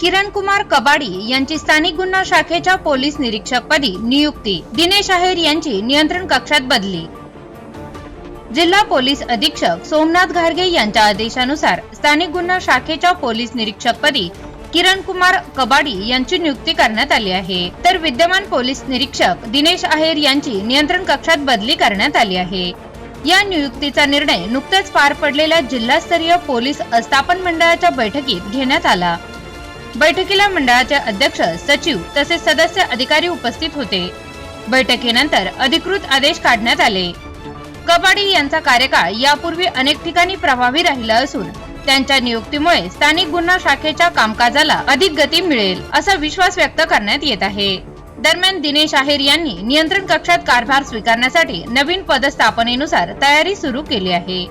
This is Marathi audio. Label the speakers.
Speaker 1: कुमार कबाडी यांची स्थानिक गुन्हा शाखेच्या पोलीस निरीक्षकपदी नियुक्ती. दिनेश आहेर यांची नियंत्रण कक्षात बदली. जिल्हा पोलीस अधीक्षक सोमनाथ घारगे यांच्या आदेशानुसार स्थानिक गुन्हा शाखेच्या पोलीस निरीक्षकपदी किरण कुमार कबाडी यांची नियुक्ती करण्यात आली आहे. तर विद्यमान पोलीस निरीक्षक दिनेश आहेर यांची नियंत्रण कक्षात बदली करण्यात आली आहे. या नियुक्तीचा निर्णय नुकत्याच पार पडलेल्या जिल्हास्तरीय पोलीस अस्थापन मंडळाच्या बैठकीत घेण्यात आला. बैठकीला मंडळाचे अध्यक्ष सचिव तसेच सदस्य अधिकारी उपस्थित होते. बैठकीनंतर अधिकृत आदेश काढण्यात आले. कपाडी यांचा कार्यकाळ यापूर्वी अनेक ठिकाणी प्रभावी राहिला असून त्यांच्या नियुक्तीमुळे स्थानिक गुन्हा शाखेच्या कामकाजाला अधिक गती मिळेल असा विश्वास व्यक्त करण्यात येत आहे. दरम्यान दिनेश आहेर यांनी नियंत्रण कक्षात कारभार स्वीकारण्यासाठी नवीन पदस्थापनेनुसार तयारी सुरू केली आहे.